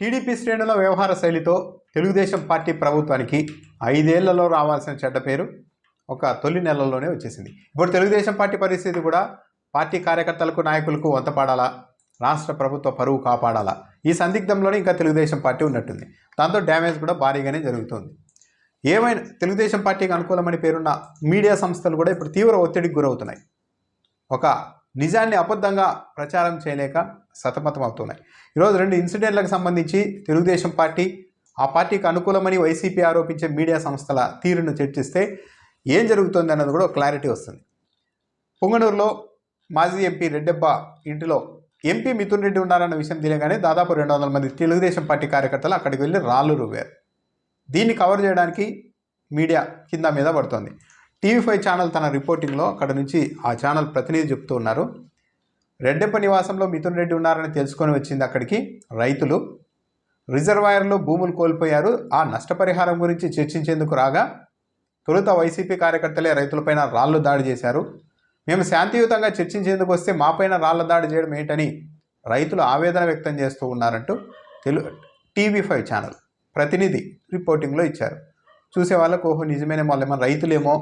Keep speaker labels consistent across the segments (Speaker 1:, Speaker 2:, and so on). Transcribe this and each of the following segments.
Speaker 1: TDP శ్రేణుల వ్యవహార శైలితో Telugu Desam party ప్రభుత్వానికి ఐదేళ్ళలో రావాల్సిన చెడ్డ పేరు ఒక తొలి నెలలోనే వచ్చేసింది. ఇప్పుడు తెలుగుదేశం పార్టీ పరిస్థితి కూడా పార్టీ కార్యకర్తలకు నాయకులకు వంతపాడాలా? రాష్ట్ర ప్రభుత్వ పరువు కాపాడాలా? ఈ సందిగ్ధంలోనే ఇంకా తెలుగుదేశం పార్టీ ఉన్నట్టుంది. దాంతో డ్యామేజ్ కూడా భారీగానే జరుగుతుంది. ఏమైనా తెలుగుదేశం పార్టీకి అనుకూలమని పేరున్న మీడియా సంస్థలు కూడా ఇప్పుడు తీవ్ర ఒత్తిడికి గురవుతున్నాయి. ఒక నిజాన్ని అబద్ధంగా ప్రచారం చేయలేక సతమతం అవుతున్నాయి. ఈరోజు రెండు ఇన్సిడెంట్లకు సంబంధించి తెలుగుదేశం పార్టీ ఆ పార్టీకి అనుకూలమని వైసీపీ ఆరోపించే మీడియా సంస్థల తీరును చర్చిస్తే ఏం జరుగుతుంది అన్నది కూడా క్లారిటీ వస్తుంది. పొంగనూరులో మాజీ ఎంపీ రెడ్డెబ్బ ఇంటిలో ఎంపీ మిథున్ రెడ్డి ఉన్నారన్న విషయం తెలియగానే దాదాపు రెండు వందల మంది తెలుగుదేశం పార్టీ కార్యకర్తలు అక్కడికి వెళ్ళి రాళ్ళు రువ్వారు. దీన్ని కవర్ చేయడానికి మీడియా కింద మీద పడుతోంది. టీవీ ఫైవ్ ఛానల్ తన రిపోర్టింగ్లో అక్కడ నుంచి ఆ ఛానల్ ప్రతినిధి చెప్తూ ఉన్నారు. రెడ్డెప్ప నివాసంలో మిథున్ రెడ్డి ఉన్నారని తెలుసుకొని వచ్చింది అక్కడికి రైతులు. రిజర్వాయర్లో భూములు కోల్పోయారు. ఆ నష్టపరిహారం గురించి చర్చించేందుకు రాగా తొలుత వైసీపీ కార్యకర్తలే రైతులపైన రాళ్ళు దాడి చేశారు. మేము శాంతియుతంగా చర్చించేందుకు వస్తే మాపైన రాళ్ళ దాడి చేయడం ఏంటని రైతులు ఆవేదన వ్యక్తం చేస్తూ ఉన్నారంటూ తెలు టీవీ ఫైవ్ ఛానల్ ప్రతినిధి రిపోర్టింగ్లో ఇచ్చారు. చూసే వాళ్ళకు ఓహో నిజమేనే వాళ్ళు ఏమో రైతులేమో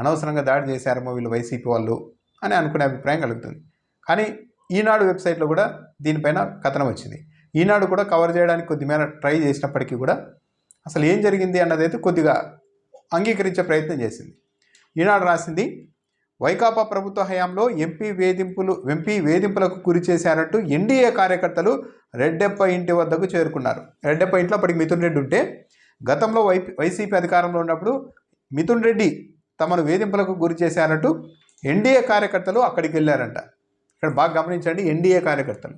Speaker 1: అనవసరంగా దాడి చేశారేమో వీళ్ళు వైసీపీ వాళ్ళు అని అనుకునే అభిప్రాయం కలుగుతుంది. కానీ ఈనాడు వెబ్సైట్లో కూడా దీనిపైన కథనం వచ్చింది. ఈనాడు కూడా కవర్ చేయడానికి కొద్దిమేర ట్రై చేసినప్పటికీ కూడా అసలు ఏం జరిగింది అన్నదైతే కొద్దిగా అంగీకరించే ప్రయత్నం చేసింది. ఈనాడు రాసింది వైకాపా ప్రభుత్వ హయాంలో ఎంపీ వేధింపులు ఎంపీ వేధింపులకు గురి చేశారంటూ ఎన్డీఏ కార్యకర్తలు రెడ్డెప్ప ఇంటి వద్దకు చేరుకున్నారు. రెడ్డెప్ప ఇంట్లో అప్పటికి మిథున్ రెడ్డి ఉంటే గతంలో వై వైసీపీ అధికారంలో ఉన్నప్పుడు మిథున్ రెడ్డి తమను వేధింపులకు గురి చేశారంటూ ఎన్డీఏ కార్యకర్తలు అక్కడికి వెళ్ళారంట. ఇక్కడ బాగా గమనించండి ఎన్డీఏ కార్యకర్తలు.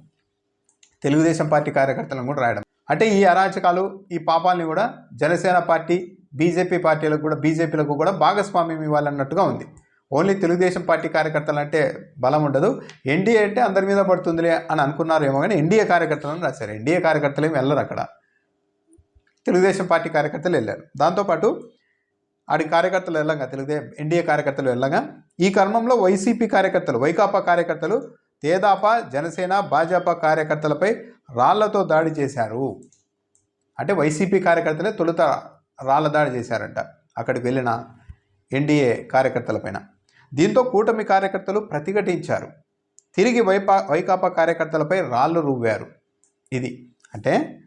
Speaker 1: తెలుగుదేశం పార్టీ కార్యకర్తలను కూడా రాయడం. అంటే ఈ అరాచకాలు ఈ పాపాలని కూడా జనసేన పార్టీ బీజేపీ పార్టీలకు కూడా బీజేపీలకు కూడా భాగస్వామ్యం ఇవ్వాలన్నట్టుగా ఉంది. ఓన్లీ తెలుగుదేశం పార్టీ కార్యకర్తలు అంటే బలం ఉండదు. ఎన్డీఏ అంటే అందరి మీద పడుతుందిలే అని అనుకున్నారేమో కానీ ఎన్డీఏ కార్యకర్తలను రాశారు. ఎన్డీఏ కార్యకర్తలు ఏమి వెళ్ళరు అక్కడ. తెలుగుదేశం పార్టీ కార్యకర్తలు వెళ్ళారు. దాంతోపాటు ఆడి కార్యకర్తలు వెళ్ళగా తెలుగుదేశం ఎన్డీఏ కార్యకర్తలు వెళ్ళగా. ఈ క్రమంలో వైసీపీ కార్యకర్తలు వైకాపా కార్యకర్తలు తేదాపా జనసేన భాజపా కార్యకర్తలపై రాళ్ళతో దాడి చేశారు. అంటే వైసీపీ కార్యకర్తలే తొలుత రాళ్ళ దాడి చేశారంట అక్కడికి వెళ్ళిన ఎన్డీఏ కార్యకర్తలపైన దీంతో కూటమి కార్యకర్తలు ప్రతిఘటించారు. తిరిగి వైపా వైకాపా కార్యకర్తలపై రాళ్ళు రువ్వారు. ఇది అంటే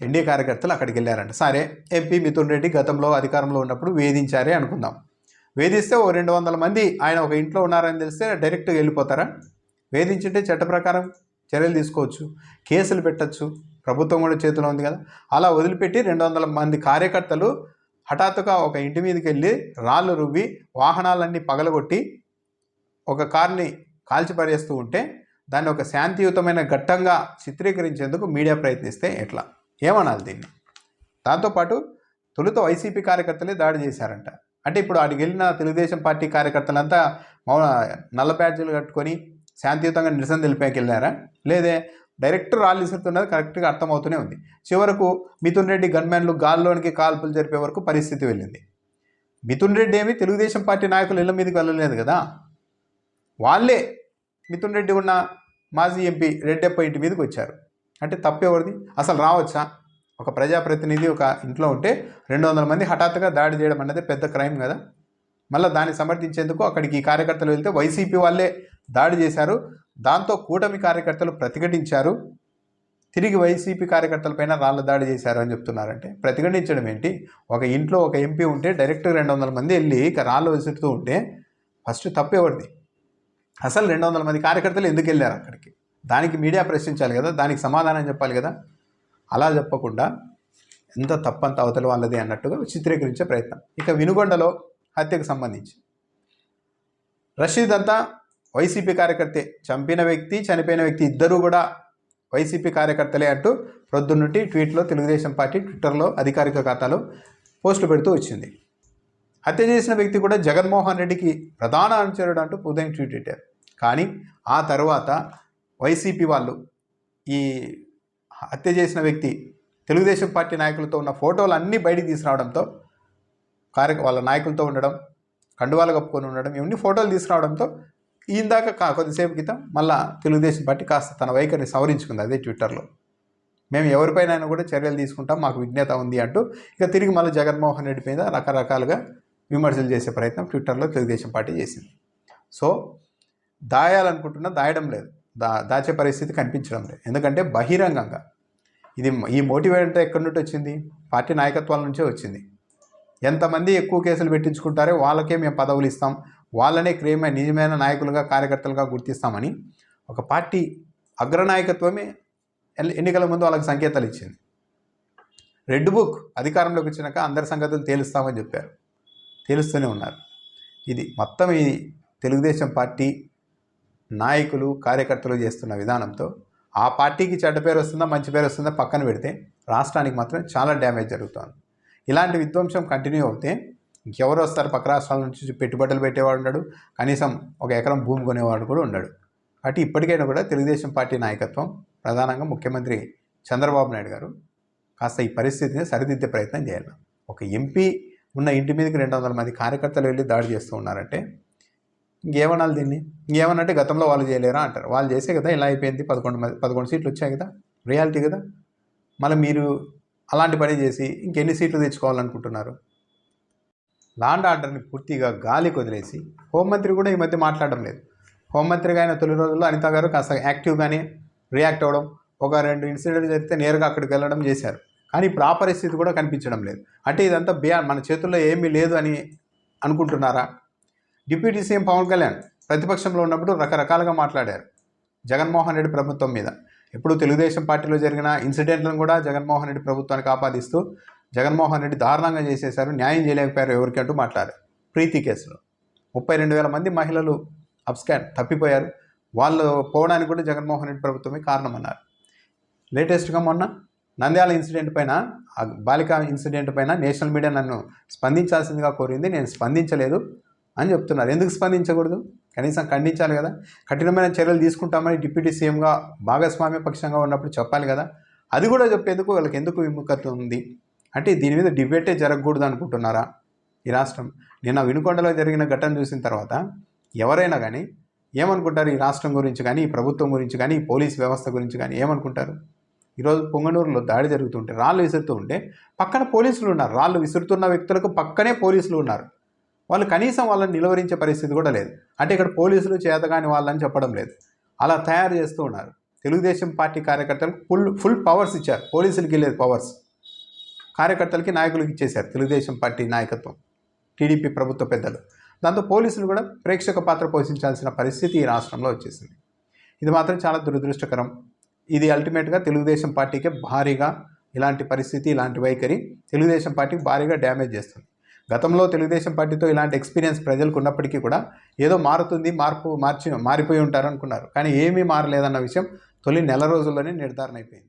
Speaker 1: ఎన్డీఏ కార్యకర్తలు అక్కడికి వెళ్ళారంట. సరే ఎంపీ మిథున్ రెడ్డి గతంలో అధికారంలో ఉన్నప్పుడు వేధించారే అనుకుందాం. వేధిస్తే ఓ రెండు వందల మంది ఆయన ఒక ఇంట్లో ఉన్నారని తెలిస్తే డైరెక్ట్గా వెళ్ళిపోతారా? వేధించుంటే చట్ట ప్రకారం చర్యలు తీసుకోవచ్చు కేసులు పెట్టచ్చు ప్రభుత్వం కూడా చేతిలో ఉంది కదా. అలా వదిలిపెట్టి రెండు వందల మంది కార్యకర్తలు హఠాత్తుగా ఒక ఇంటి మీదకి వెళ్ళి రాళ్ళు రువ్వి వాహనాలన్నీ పగలగొట్టి ఒక కార్ని కాల్చిపారేస్తూ ఉంటే దాన్ని ఒక శాంతియుతమైన ఘట్టంగా చిత్రీకరించేందుకు మీడియా ప్రయత్నిస్తే ఎట్లా? ఏమనాలి దీన్ని? దాంతోపాటు తొలుత వైసీపీ కార్యకర్తలే దాడి చేశారంట. అంటే ఇప్పుడు అడిగి వెళ్ళిన తెలుగుదేశం పార్టీ కార్యకర్తలంతా మౌన నల్ల బ్యాడ్జీలు కట్టుకొని శాంతియుతంగా నిరసన తెలిపాకి వెళ్ళారా? లేదే డైరెక్ట్ రాళ్ళు ఇస్తున్నది కరెక్ట్గా అర్థమవుతూనే ఉంది. చివరకు మిథున్ రెడ్డి గన్మ్యాన్లు గాల్లోనికి కాల్పులు జరిపే వరకు పరిస్థితి వెళ్ళింది. మిథున్ రెడ్డి ఏమి తెలుగుదేశం పార్టీ నాయకులు ఇళ్ళ మీదకి వెళ్ళలేదు కదా? వాళ్ళే మిథున్ రెడ్డి ఉన్న మాజీ ఎంపీ రెడ్డెప్ప ఇంటి మీదకి వచ్చారు. అంటే తప్పేవరిది? అసలు రావచ్చా? ఒక ప్రజాప్రతినిధి ఒక ఇంట్లో ఉంటే రెండు వందల మంది హఠాత్తుగా దాడి చేయడం అనేది పెద్ద క్రైమ్ కదా. మళ్ళీ దాన్ని సమర్థించేందుకు అక్కడికి ఈ కార్యకర్తలు వెళ్తే వైసీపీ వాళ్ళే దాడి చేశారు. దాంతో కూటమి కార్యకర్తలు ప్రతిఘటించారు. తిరిగి వైసీపీ కార్యకర్తలపైన రాళ్ళ దాడి చేశారు అని చెప్తున్నారంటే ప్రతిఘటించడం ఏంటి? ఒక ఇంట్లో ఒక ఎంపీ ఉంటే డైరెక్ట్ రెండు వందల మంది వెళ్ళి ఇక రాళ్ళు విసురుతూ ఉంటే ఫస్ట్ తప్పెవరిది? అసలు రెండు వందల మంది కార్యకర్తలు ఎందుకు వెళ్ళారు అక్కడికి? దానికి మీడియా ప్రశ్నించాలి కదా దానికి సమాధానం చెప్పాలి కదా. అలా చెప్పకుండా ఎంత తప్పంత అవతల వాళ్ళది అన్నట్టుగా చిత్రీకరించే ప్రయత్నం. ఇక వినుగొండలో హత్యకు సంబంధించి. రషీద్ అంతా వైసీపీ కార్యకర్తే. చంపిన వ్యక్తి చనిపోయిన వ్యక్తి ఇద్దరూ కూడా వైసీపీ కార్యకర్తలే అంటూ ప్రొద్దున్నుంటి ట్వీట్లో తెలుగుదేశం పార్టీ ట్విట్టర్లో అధికారిక ఖాతాలో పోస్టులు పెడుతూ వచ్చింది. హత్య చేసిన వ్యక్తి కూడా జగన్మోహన్ రెడ్డికి ప్రధాన అనుచరుడు అంటూ ఉదయం ట్వీట్ పెట్టారు. కానీ ఆ తర్వాత వైసీపీ వాళ్ళు ఈ హత్య చేసిన వ్యక్తి తెలుగుదేశం పార్టీ నాయకులతో ఉన్న ఫోటోలు అన్నీ బయటికి తీసుకురావడంతో కార్య వాళ్ళ నాయకులతో ఉండడం కండువాలు కప్పుకొని ఉండడం ఇవన్నీ ఫోటోలు తీసుకురావడంతో ఇందాక కా కొద్దిసేపు క్రితం మళ్ళా తెలుగుదేశం పార్టీ కాస్త తన వైఖరిని సవరించుకుంది అదే ట్విట్టర్లో. మేము ఎవరిపైన కూడా చర్యలు తీసుకుంటాం మాకు విజ్ఞత ఉంది అంటూ ఇక తిరిగి మళ్ళీ జగన్మోహన్ రెడ్డి మీద రకరకాలుగా విమర్శలు చేసే ప్రయత్నం ట్విట్టర్లో తెలుగుదేశం పార్టీ చేసింది. సో దాయాలనుకుంటున్నా దాయడం లేదు. దా దాచే పరిస్థితి కనిపించడం లేదు. ఎందుకంటే బహిరంగంగా ఇది ఈ మోటివేటర్ ఎక్కడి నుండి వచ్చింది? పార్టీ నాయకత్వాల నుంచే వచ్చింది. ఎంతమంది ఎక్కువ కేసులు పెట్టించుకుంటారో వాళ్ళకే మేము పదవులు ఇస్తాం. వాళ్ళనే క్రియమైన నిజమైన నాయకులుగా కార్యకర్తలుగా గుర్తిస్తామని ఒక పార్టీ అగ్రనాయకత్వమే ఎన్నికల ముందు వాళ్ళకి సంకేతాలు ఇచ్చింది. రెడ్ బుక్ అధికారంలోకి వచ్చినాక అందరి సంగతులు తేలుస్తామని చెప్పారు. తేలుస్తూనే ఉన్నారు. ఇది మొత్తం ఈ తెలుగుదేశం పార్టీ నాయకులు కార్యకర్తలు చేస్తున్న విధానంతో ఆ పార్టీకి చెడ్డ పేరు వస్తుందా మంచి పేరు వస్తుందా పక్కన పెడితే రాష్ట్రానికి మాత్రం చాలా డ్యామేజ్ జరుగుతుంది. ఇలాంటి విధ్వంసం కంటిన్యూ అవుతే ఇంకెవరు వస్తారు? పక్క రాష్ట్రాల నుంచి పెట్టుబడులు పెట్టేవాడు ఉండడు కనీసం ఒక ఎకరం భూమి కొనేవాడు కూడా ఉండడు. కాబట్టి ఇప్పటికైనా కూడా తెలుగుదేశం పార్టీ నాయకత్వం ప్రధానంగా ముఖ్యమంత్రి చంద్రబాబు నాయుడు గారు కాస్త ఈ పరిస్థితిని సరిదిద్దే ప్రయత్నం చేయాలి. ఒక ఎంపీ ఉన్న ఇంటి మీదకి రెండు వందల మంది కార్యకర్తలు వెళ్ళి దాడి చేస్తూ ఉన్నారంటే ఇంకేమనాలి దీన్ని? ఇంకేమనంటే గతంలో వాళ్ళు చేయలేరా అంటారు. వాళ్ళు చేసే కదా ఇలా అయిపోయింది. పదకొండు మంది పదకొండు సీట్లు వచ్చాయి కదా రియాలిటీ కదా. మళ్ళీ మీరు అలాంటి పని చేసి ఇంకెన్ని సీట్లు తెచ్చుకోవాలనుకుంటున్నారు? లాండ్ ఆర్డర్ని పూర్తిగా గాలికి వదిలేసి హోంమంత్రి కూడా ఈ మధ్య మాట్లాడడం లేదు. హోంమంత్రిగా అయిన తొలి రోజుల్లో అనిత గారు కాస్త యాక్టివ్గానే రియాక్ట్ అవ్వడం ఒక రెండు ఇన్సిడెంట్ జరిగితే నేరుగా అక్కడికి వెళ్ళడం చేశారు. కానీ ఇప్పుడు ఆ పరిస్థితి కూడా కనిపించడం లేదు. అంటే ఇదంతా బియా మన చేతుల్లో ఏమీ లేదు అని అనుకుంటున్నారా? డిప్యూటీ సీఎం పవన్ కళ్యాణ్ ప్రతిపక్షంలో ఉన్నప్పుడు రకరకాలుగా మాట్లాడారు. జగన్మోహన్ రెడ్డి ప్రభుత్వం మీద. ఎప్పుడు తెలుగుదేశం పార్టీలో జరిగిన ఇన్సిడెంట్లను కూడా జగన్మోహన్ రెడ్డి ప్రభుత్వానికి ఆపాదిస్తూ జగన్మోహన్ రెడ్డి దారుణంగా చేసేశారు న్యాయం చేయలేకపోయారు ఎవరికి అంటూ మాట్లాడారు. ప్రీతి కేసులో ముప్పై రెండు వేల మంది మహిళలు అబ్స్కాన్ తప్పిపోయారు. వాళ్ళు పోవడానికి కూడా జగన్మోహన్ రెడ్డి ప్రభుత్వమే కారణమన్నారు. లేటెస్ట్గా మొన్న నంద్యాల ఇన్సిడెంట్ పైన బాలిక ఇన్సిడెంట్ పైన నేషనల్ మీడియా నన్ను స్పందించాల్సిందిగా కోరింది. నేను స్పందించలేదు. అని చెప్తున్నారు. ఎందుకు స్పందించకూడదు? కనీసం ఖండించాలి కదా. కఠినమైన చర్యలు తీసుకుంటామని డిప్యూటీ సీఎంగా భాగస్వామ్య పక్షంగా ఉన్నప్పుడు చెప్పాలి కదా. అది కూడా చెప్పేందుకు వాళ్ళకి ఎందుకు విముఖత ఉంది? అంటే దీని మీద డిబేటే జరగకూడదు అనుకుంటున్నారా ఈ రాష్ట్రం? నిన్న వినుకొండలో జరిగిన ఘటన చూసిన తర్వాత ఎవరైనా కానీ ఏమనుకుంటారు ఈ రాష్ట్రం గురించి కానీ ఈ ప్రభుత్వం గురించి కానీ ఈ పోలీస్ వ్యవస్థ గురించి కానీ ఏమనుకుంటారు? ఈరోజు పొంగనూరులో దాడి జరుగుతుంటే రాళ్ళు విసురుతూ ఉంటే పక్కన పోలీసులు ఉన్నారు. రాళ్ళు విసురుతున్న వ్యక్తులకు పక్కనే పోలీసులు ఉన్నారు. వాళ్ళు కనీసం వాళ్ళని నిలువరించే పరిస్థితి కూడా లేదు. అంటే ఇక్కడ పోలీసులు చేతగాని వాళ్ళని చెప్పడం లేదు. అలా తయారు చేస్తూ ఉన్నారు. తెలుగుదేశం పార్టీ కార్యకర్తలకు ఫుల్ ఫుల్ పవర్స్ ఇచ్చారు. పోలీసులకి లేదు పవర్స్. కార్యకర్తలకి నాయకులకు ఇచ్చేశారు తెలుగుదేశం పార్టీ నాయకత్వం. టీడీపీ ప్రభుత్వ పెద్దలు. దాంతో పోలీసులు కూడా ప్రేక్షక పాత్ర పోషించాల్సిన పరిస్థితి ఈ రాష్ట్రంలో వచ్చేసింది. ఇది మాత్రం చాలా దురదృష్టకరం. ఇది అల్టిమేట్గా తెలుగుదేశం పార్టీకి భారీగా ఇలాంటి పరిస్థితి ఇలాంటి వైఖరి తెలుగుదేశం పార్టీకి భారీగా డ్యామేజ్ చేస్తుంది. గతంలో తెలుగుదేశం పార్టీతో ఇలాంటి ఎక్స్పీరియన్స్ ప్రజలకు ఉన్నప్పటికీ కూడా ఏదో మారుతుంది మార్పు మార్చి మారిపోయి ఉంటారు అనుకున్నారు. కానీ ఏమీ మారలేదన్న విషయం తొలి నెల రోజుల్లోనే నిర్ధారణ అయిపోయింది